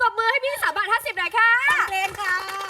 ตบมือให้พี่สามบาทห้าสิบหน่อยค่ะ เพลงค่ะ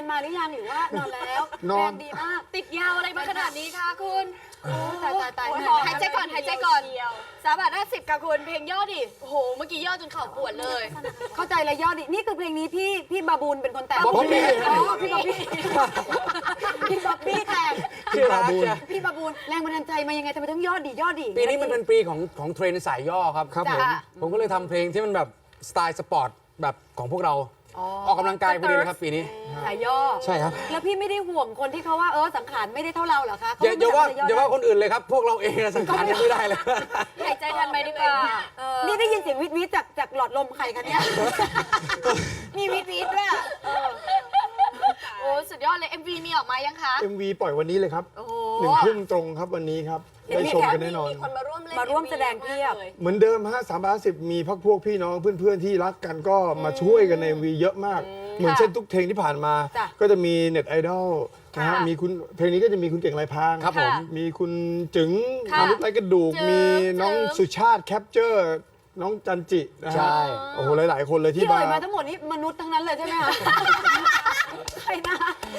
กันมาหรือยังหรือว่านอนแล้วนอน แรงดีมาก ติดยาวอะไรมาขนาดนี้คะคุณตายตายตายโอ้เหยนื่อยหายใจก่อนหายใจก่อนสามบาทห้าสิบค่ะคุณเพลงย่อดิโอ้โห เมื่อกี้ย่อจนเข่าปวดเลย เข้าใจเลยยอดดิ นี่คือเพลงนี้พี่พี่บาบูนเป็นคนแต่งบ๊อบบี้อ๋อพี่บ๊อบบี้พี่บ๊อบบี้แต่งชื่อร้านจะพี่บาบูนแรงบันดาลใจมายังไงทำไมต้องยอดดิยอดดิ ปีนี้มันเป็นปีของของเทรนด์สายย่อครับครับผมผมก็เลยทำเพลงที่มันแบบสไตล์สปอร์ตแบบของพวกเรา ออกกำลังกายพอดีเลยครับปีนี้สายย่อ ใช่ครับ แล้วพี่ไม่ได้ห่วงคนที่เขาว่าเออสังขารไม่ได้เท่าเราเหรอคะเขอย่าอย่าว่าไม่สมรถอย่าว่าคนอื่นเลยครับ พวกเราเองนะสังขารยังไม่ได้เลย หายใจทันไหมดีกว่าเออนี่ได้ยินเสียงวิทวิทจากจากหลอดลมใครคะเนี่ย มีวิทวิทด้วยอะเออโอ้สุดยอดเลย MV มีออกมายังคะ MV ปล่อยวันนี้เลยครับโอ้โห หนึ่งทุ่มตรงครับวันนี้ครับเห็นได้มีชมแขกกันแน่นอน มีคนมาร่วม เล่นมาร่วม MV แสดงเพียบลเหมือนเดิมฮะสามบาสิบมีพักพวกพี่น้องเพื่อนๆที่รักกันก็มาช่วยกันใน MV เยอะมาก เหมือนเช่นทุกเพลงที่ผ่านมา จ้ะก็จะมีเน็ตไอดอลนะฮะค่ะมีคุณเพลงนี้ก็จะมีคุณเก่งลายพรางครับผม มีคุณจึงค่ะมนุษย์ไรกระดูก จึ๋งมีน้องจึ๋ง สุชาติแคปเจอร์ น้องจันจินะฮะใช่ โอ้โหหลายๆ คนเลยที่ที่เอ่มายมาทั้งหมดนี้มนุษย์ทั้งนั้นเลยใช่ไหมคะ ใครนะ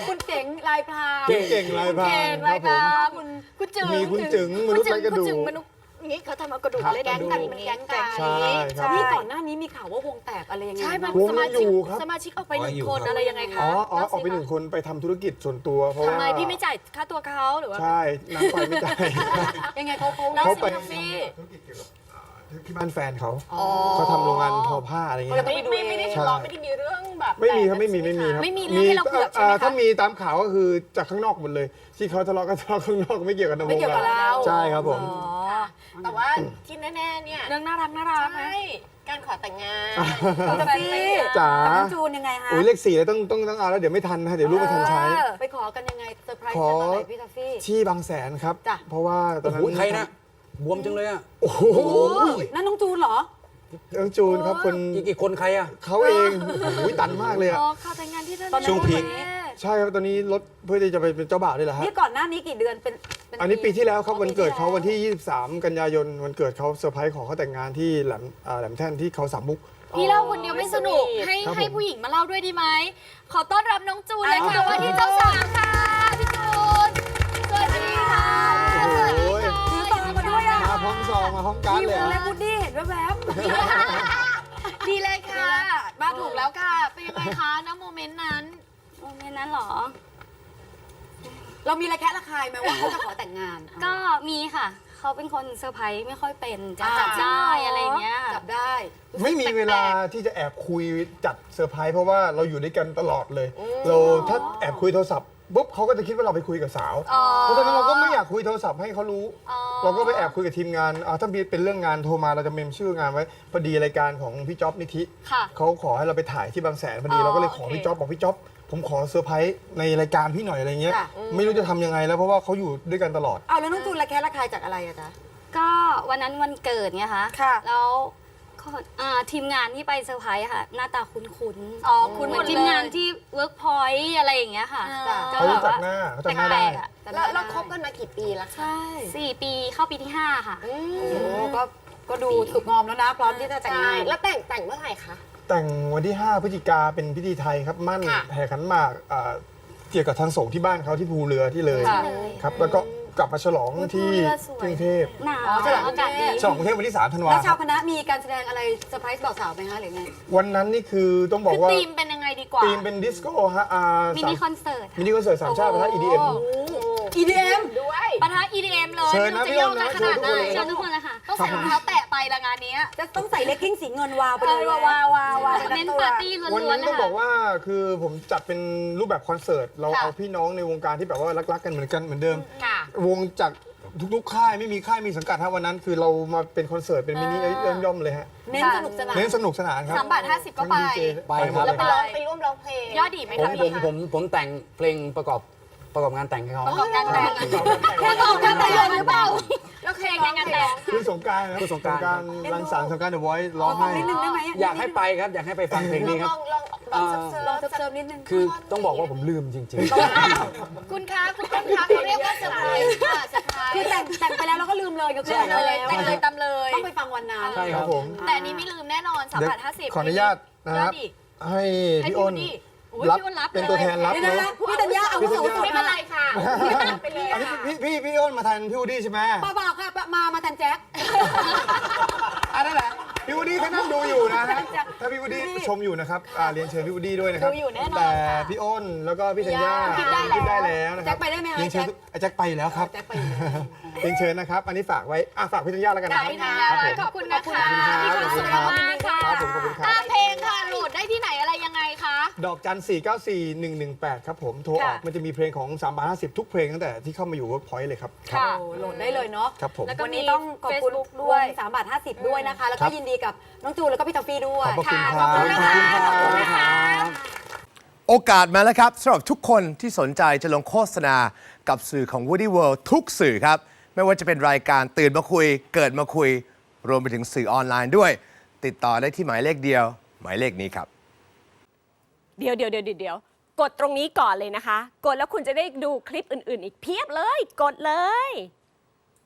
คุณเจ๋งลายพรางเก่งลายพรางเก่งคลารัยบพผมรางคุณคุณจึงมีคุณจึ๋งมนุษย์ไร้กระดูก คุณจึ๋งมนุษย์อย่าง นี้เขาทำเอากระดูกครับเล่นแก๊งกันมันแก๊งกันใช่ครับ นี่ก่อนหน้านี้มีข่าวว่าวงแตกอะไรยังไงใช่มันวงสมายังอชิกยู่ครับ สมาชิกออกไปหนึ่งอ๋ออยู่คนครับอะไรยังไงคะอ๋ออ๋อเล่าสิออกไปหนึ่งคะคนไปทำธุรกิจส่วนตัวเพราะทำว่าไมพี่ไม่จ่ายค่าตัวเขาหรือว่า ใช่นางไฟไม่จ่าย ยังไงเขาเขาเล่าเขาสิไปคะพี่ ธุรกิจเกี่ยวกับอ่าที่บ้านแฟนเขาอ๋อเขาทำโรงงานทอผ้าอะไรเงี้ย ไม่ไม่ไม่ได้ใช่ทะเลาะไม่ได้มีเรื่องแบบไม่มีครับแตกไม่มีไม่มีครับไม่มีเรื่องให้เราเผือกใช่ไหมอ่าคะ ถ้ามีตามข่าวก็คือจากข้างนอกหมดเลย ที่เขาทะเลาะกันทะเลาะข้างนอกไม่เกี่ยวกับในวไม่งเกี่ยวกับการเรา ใช่ครับผม อ๋อ แต่ว่าที่แน่ๆเนี่ยเรื่องน่ารักน่ารักนะใช่การขอแต่งงานคุณกาฟี่จ๋า กับน้องจูนยังไงฮะโอ้ยเลขสี่เลยต้องต้องต้องเอาแล้วเดี๋ยวไม่ทันนะเดี๋ยวลูกไม่ทันใช้ เออ ไปขอกันยังไงเซอร์ไพรส์ขอ กันตอนไหนพี่กาฟี่ ที่บางแสนครับ จ้ะ เพราะว่าตอโอ้นนั้นโหใครนะบวมจังเลยอะโอ้โหนั่นน้องจูนเหรอเรื่องจูนครับคนอีกกี่คนใครอะเขาเองโอ้โหตันมากเลยอะ อ๋อขอแต่งงานที่ทะเลตอนนั้นช่วงพีค ใช่ครับตอนนี้รถเพื่อที่จะไปเป็นเจ้าบ่าวนี่แหละฮะนี่ก่อนหน้านี้กี่เดือนเป็นเป็อันนี้ปีที่แล้วครับอ๋อวันเกิดเขาปีที่แล้ววันที่ 23 กันยายนวันเกิดเขาเซอร์ไพรส์ขอเขาแต่งงานที่แหลมอ่าแหลมแท่นที่เขาสามมุก พี่เล่าคนเดียวไม่สนุก ให้ครับผม ให้ผู้หญิงมาเล่าด้วยดีไหม ขอต้อนรับน้องจูนเลยค่ะว่าที่เจ้าสาวค่ะ พี่จูน สวัสดีค่ะโอ้โหสวัสดีค่ะถือซองมาด้วยอะมาพร้อมซองมาพร้อมการ์ดพี่เลวยงอะและบูดดี้เห็นแวบดีเลยค่ะ มาถูกแล้วค่ะ เป็นยังไงคะณโมเมนต์นั้น โมเมนต์นั้นเหรอๆเรามีระแคะระคายไหมว่าเขาจะขอแต่งงานก็มีค่ะ เขาเป็นคนเซอร์ไพรส์ไม่ค่อยเป็นจะอ่าจับได้อะไรอย่างเงี้ย จับได้ไม่มีเวลาที่จะแอบคุยจัดเซอร์ไพรส์เพราะว่าเราอยู่ด้วยกันตลอดเลย เราถ้าแอบคุยโทรศัพท์ปุ๊บเขาก็จะคิดว่าเราไปคุยกับสาว เพราะฉะนั้นเราก็ไม่อยากคุยโทรศัพท์ให้เขารู้ เราก็ไปแอบคุยกับทีมงานอ่าถ้ามีเป็นเรื่องงานโทรมาเราจะเมมชื่องานไว้พอดีรายการของพี่จ๊อบนิธิค่ะเขาขอให้เราไปถ่ายที่บางแสนพอดีอ๋อเราก็เลยขอโอเคพี่จ๊อบบอกพี่จ๊อบ ผมขอเซอร์ไพรส์ในรายการพี่หน่อยอะไรเงี้ยจ้ะไม่รู้จะทำยังไงแล้วเพราะว่าเขาอยู่ด้วยกันตลอด เอาแล้วน้องจูนระแคะระคายจากอะไรอะจ๊ะ ก็วันนั้นวันเกิดไงคะค่ะ แล้วก็อ่าทีมงานที่ไปเซอร์ไพรส์ค่ะ หน้าตาคุ้นๆอ๋อคุณเหหมืมอดนเลย ทีมงานที่เวิร์กพอยต์อะไรอย่างเงี้ยค่ะจ้ะ ก็เขาแบรู้บจักว่าหน้าเขาจำหน้าได้แปลกๆอะแล้วเราคบกันมากี่ปีแล้วคะใช่สี่ปีเข้าปีที่ห้าค่ะ โอ้ก็ก็ดูสุกงอมแล้วนะ พร้อมที่จะแต่งใช่งาน แล้วแต่งแต่งเมื่อไหร่คะ แต่งวันที่ 5 พฤศจิกาเป็นพิธีไทยครับมั่นค่ะ แห่ขันหมากอ่าเกี่ยวกับทางสงฆ์ที่บ้านเขาที่ภูเรือที่เลยค่ะ ครับแล้วก็กลับมาฉลองที่ภูเรือสวยกรุงเทพหนาวอ๋อฉลองอากาศดี ฉลองกรุงเทพวันที่3ธันวาแล้วคชารัวบคณะมีการแสดงอะไรเซอร์ไพรส์บอกสาวไหมคะหรือไง วันนั้นนี่คือต้องบอคืกอว่าธีมเป็นยังไงดีกว่า ธีมเป็นดิสโก้ฮะอ่ามิสามนิคอนเสิร์ตมินิคอนเสิร์ตสามชาตินะ EDM EDM ด้วยปะทะ EDM เลยเชิญไม่นะรู้จะโยกกันพี่ขอ้อมนาดนะไหนเชิเชิญญทุทุกกคคนนเลยเลยค่ะ ต้องใส่รองเท้าแตะไปละงานเนี้ยจะต้องใส่เลกกิ้งสีเงินวาวไปเอเลอยวาวาวาวาวาเน้นปาร์ตี้ล้วันวนั้นนๆเลต้อยงบค่ะ อกว่าคือผมจัดเป็นรูปแบบคอนเสิร์ต เราค่ะ เอาพี่น้องในวงการที่แบบว่ารักๆกันเหมือนกันเหมือนเดิม ค่ะ วงจากทุกๆค่ายไม่มีค่ายมีสังกัดฮะวันนั้น คือเรามาเป็นคอนเสิร์ตเป็นมินิย่อมๆเลยฮะเน้นสนุกสนาน เน้นสนุกสนานครับสามบาทห้าสิบก็ไป ทั้ง DJ ไปหมดคเลรับยไปร้องไปร่วมร้องเพลง ยอดดีไหมผมคะผมพี่ผมผมแต่งเพลงประกอบ ประกอบงานแต่งให้เขาประกอบการแต่งแค่ตอบกันแต่ยนหรือเปล่าแล้วเพลงในงานแต่งคือสงกรารนะคือสงกรานต์รังสรรค์สงกรารเดอะไวท์ร้องฟังให้ นิดนึงได้ไหมอยากให้ไปครับอยากให้ไปฟังเพลงนี้ลครับองลองลองเซิร์ฟลองเซิร์ฟเซิร์ฟๆนิดนึง คือต้องบอกว่าผมลืมจริง คุณคะคุณต้นคะเขาเรียกว่าเซอร์ไพรส์ค่ะเซอร์ไพรคือส์แต่งแต่งไปแล้วเราก็ลืมเลยก็คือแต่งเลยแล้วแต่งเลยตามเลย ต้องไปฟังวันนั้น ๆ ใช่ครับผม แต่อันนี้ไม่ลืมแน่นอนสามเดี๋ยวบาทห้าสิบขออนุญาตนะครับยอดอีกให้ให้พี่พี่อ้อ้นน อุ๊ยพี่อ้นรับเป็นเลยตัวแทนรับเดี๋ยวเนาะ นะพี่ธัญญาอาวุโสสุดไม่เป็นไรค่ะไปเลยอันนี้ค่ะพี่พี่พี่อ้นมาแทนพี่วูดดี้ใช่ไหมป้าบ่าวค่ะป้ามามาแทนแจ็ค อันนั้นแหละพี่วูดดี้เขานั่งดูอยู่นะฮะถ้าพี่วูดดี้ชมอยู่นะครับอ่าเรียนเชิญพี่วูดดี้ด้วยนะครับดูอยู่แน่นอนแต่ค่ะพี่อ้นแล้วก็พี่ธัญญาคิดได้แล้ว คิดได้แล้วนะคแจ็รับคไปได้ไหมคะเรียนเชิญแจ็คทุกอะแจ็คไปอยู่แล้วครับแจ็คไปอยู่แล้ว เรียนเชิญนะครับ อันนี้ฝากไว้อะฝากพี่ธัญญาแล้วกันนะค่ะครับพี่ธัญญาครับผม ขอบคุณนะคะขอบคุณครับมีความสุขมากๆค่ะครับผมขอบคุณครับอะเพลงค่ะโหลดได้ที่ไหนอะไรยังไงคะ ดอกจัน 4 9 4 1 1 8 ครับผม โทรออกค่ะ มันจะมีเพลงของ3บาท50ทุกเพลงตั้งแต่ที่เข้ามาอยู่ Workpoint เลยครับ ค่ะ โอ้โหลดได้เลยเนาะครับผม แล้วก็วันนี้ต้องขอบคุณ Facebook ด้วย สามบาทห้าสิบด้วยนะคะ แล้วครัก็บ ยินดีกับน้องจูนแล้วก็พี่ทอฟฟี่ด้วยขอบพระคุณค่ะครับ ขอบคุณนะคะขอบคุณครับโอกาสมาแล้วครับสำหรับทุกคนที่สนใจจะลงโฆษณากับสื่อของ Woody World ทุกสื่อครับ ไม่ว่าจะเป็นรายการตื่นมาคุย เกิดมาคุย รวมไปถึงสื่อออนไลน์ด้วย ติดต่อได้ที่หมายเลขเดียว หมายเลขนี้ครับ เดี๋ยวเดี๋ยวเดี๋ยวเดี๋ยวกดตรงนี้ก่อนเลยนะคะ กดแล้วคุณจะได้ดูคลิปอื่น ๆ อีกเพียบเลย กดเลย